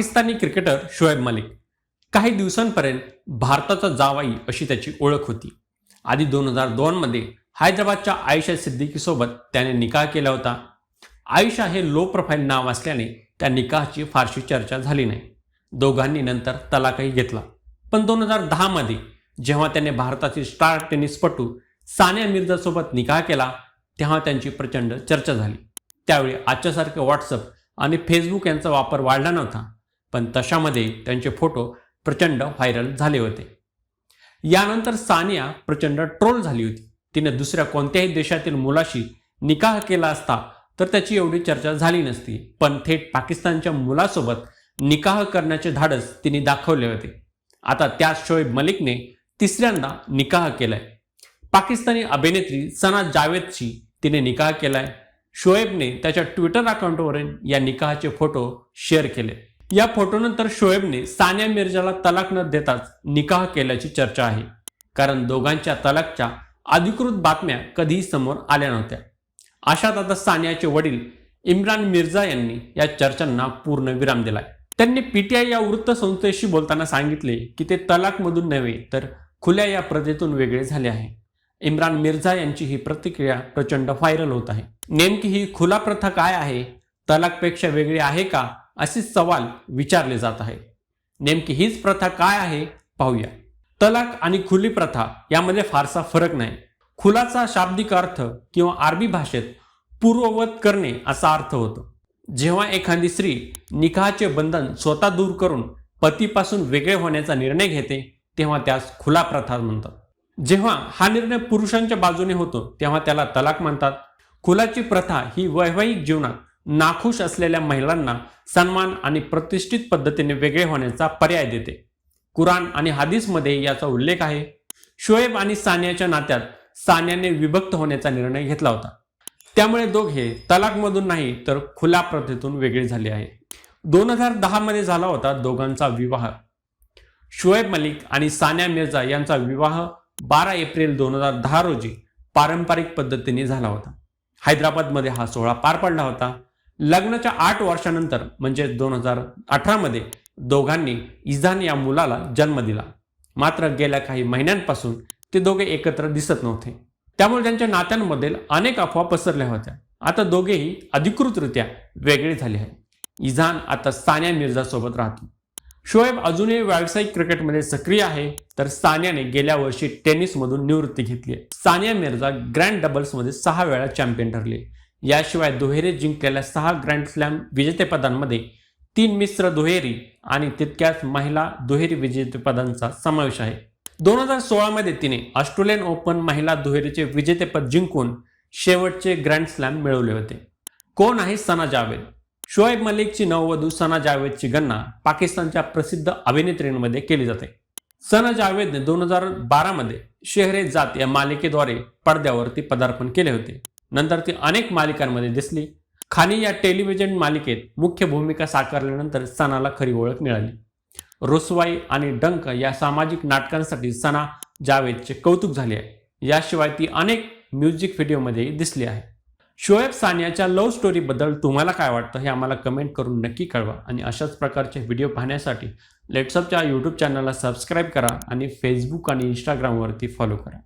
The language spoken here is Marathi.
पाकिस्तानी क्रिकेटर शोएब मलिक काही दिवसांपर्यंत भारताचा जावाई अशी त्याची ओळख होती. आधी दोन हजार दोनमध्ये हैदराबादच्या आयशा सिद्दीकीसोबत त्याने निकाह केला होता. आयशा हे लो प्रोफाईल नाव असल्याने त्या निकाहाची फारशी चर्चा झाली नाही. दोघांनी नंतर तलाकही घेतला. पण दोन हजार दहामध्ये जेव्हा त्याने भारताचे स्टार टेनिसपटू सानिया मिर्झासोबत निकाह केला तेव्हा त्यांची प्रचंड चर्चा झाली. त्यावेळी आजच्यासारखे व्हॉट्सअप आणि फेसबुक यांचा वापर वाढला नव्हता. पण तशामध्ये त्यांचे फोटो प्रचंड व्हायरल झाले होते. यानंतर सानिया प्रचंड ट्रोल झाली होती. तिने दुसऱ्या कोणत्याही देशातील मुलाशी निकाह केला असता तर त्याची एवढी चर्चा झाली नसती. पण थेट पाकिस्तानच्या मुलासोबत निकाह करण्याचे धाडस तिने दाखवले होते. आता त्याच शोएब मलिकने तिसऱ्यांदा निकाह केलाय. पाकिस्तानी अभिनेत्री सना जावेदशी तिने निकाह केलाय. शोएबने त्याच्या ट्विटर अकाउंटवरून या निकाहाचे फोटो शेअर केले. या फोटोनंतर शोएबने सानिया मिर्जाला तलाक न देताच निकाह केल्याची चर्चा आहे. कारण दोघांच्या तलाकच्या अधिकृत बातम्या कधीही समोर आल्या नव्हत्या. अशात आता सानियाचे वडील इम्रान मिर्झा यांनी या चर्चांना पूर्ण विराम दिलाय. त्यांनी पीटीआय या वृत्तसंस्थेशी बोलताना सांगितले की ते तलाकमधून नव्हे तर खुल्या या प्रथेतून वेगळे झाले आहे. इम्रान मिर्झा यांची ही प्रतिक्रिया प्रचंड व्हायरल होत आहे. नेमकी ही खुला प्रथा काय आहे? तलाकपेक्षा वेगळी आहे का? असे सवाल विचारले जात आहे. नेमकी हीच प्रथा काय आहे? पाहूया. तलाक आणि खुली प्रथा यामध्ये फारसा फरक नाही. खुलाचा शाब्दिक अर्थ किंवा अरबी भाषेत पूर्ववत करणे असा अर्थ होतो. जेव्हा एखादी स्त्री निकाहाचे बंधन स्वतः दूर करून पतीपासून वेगळे होण्याचा निर्णय घेते तेव्हा त्यास खुला प्रथा म्हणतात. जेव्हा हा निर्णय पुरुषांच्या बाजूने होतो तेव्हा त्याला तलाक म्हणतात. खुलाची प्रथा ही वैवाहिक जीवनात नाखुश असलेल्या महिलांना सन्मान आणि प्रतिष्ठित पद्धतीने वेगळे होण्याचा पर्याय देते. कुराण आणि हादीसमध्ये याचा उल्लेख आहे. शोएब आणि सानियाच्या नात्यात सानियाने विभक्त होण्याचा निर्णय घेतला होता. त्यामुळे दोघे तलाकमधून नाही तर खुल्या प्रथेतून वेगळे झाले आहे. दोन हजार दहामध्ये झाला होता दोघांचा विवाह. शोएब मलिक आणि सानिया मिर्झा यांचा विवाह बारा एप्रिल दोन हजार दहा रोजी पारंपरिक पद्धतीने झाला होता. हैदराबादमध्ये हा सोहळा पार पडला होता. लग्नाच्या आठ वर्षानंतर म्हणजे दोन हजार अठरामध्ये दोघांनी इझान या मुलाला जन्म दिला. मात्र गेल्या काही महिन्यांपासून ते दोघे एकत्र दिसत नव्हते. त्यामुळे त्यांच्या नात्यांमध्ये अनेक अफवा पसरल्या होत्या. आता दोघेही अधिकृतरित्या वेगळे झाले आहे इझान आता सानिया मिर्झा सोबत राहतो. शोएब अजूनही व्यावसायिक क्रिकेटमध्ये सक्रिय आहे तर सानियाने गेल्या वर्षी टेनिसमधून निवृत्ती घेतली आहे. सानिया मिर्झा ग्रँड डबल्समध्ये सहा वेळा चॅम्पियन ठरले याशिवाय दुहेरी जिंकलेल्या सहा ग्रँड स्लॅम विजेतेपदांमध्ये तीन मिश्र दुहेरी आणि तितक्याच महिला दुहेरी विजेतेपदांचा समावेश आहे. दोन हजार सोळामध्ये तिने ऑस्ट्रेलियन ओपन महिला दुहेरीचे विजेतेपद जिंकून शेवटचे ग्रँड स्लॅम मिळवले होते. कोण आहे सना जावेद? शोएब मलिकची नववधू सना जावेदची गणना पाकिस्तानच्या प्रसिद्ध अभिनेत्रींमध्ये केली जाते. सना जावेदने दोन हजार बारामध्ये शेहरे जात या मालिकेद्वारे पडद्यावरती पदार्पण केले होते. नंतर ती अनेक मालिकांमध्ये दिसली. खानी या टेलिव्हिजन मालिकेत मुख्य भूमिका साकारल्यानंतर सनाला खरी ओळख मिळाली. रुसवाई आणि डंक या सामाजिक नाटकांसाठी सना जावेदचे कौतुक झाले आहे. याशिवाय ती अनेक म्युझिक व्हिडिओमध्येही दिसली आहे. शोएब सानियाच्या लव्ह स्टोरीबद्दल तुम्हाला काय वाटतं हे आम्हाला कमेंट करून नक्की कळवा आणि अशाच प्रकारचे व्हिडिओ पाहण्यासाठी लेट्सअपच्या यूट्यूब चॅनलला सबस्क्राईब करा आणि फेसबुक आणि इंस्टाग्रामवरती फॉलो करा.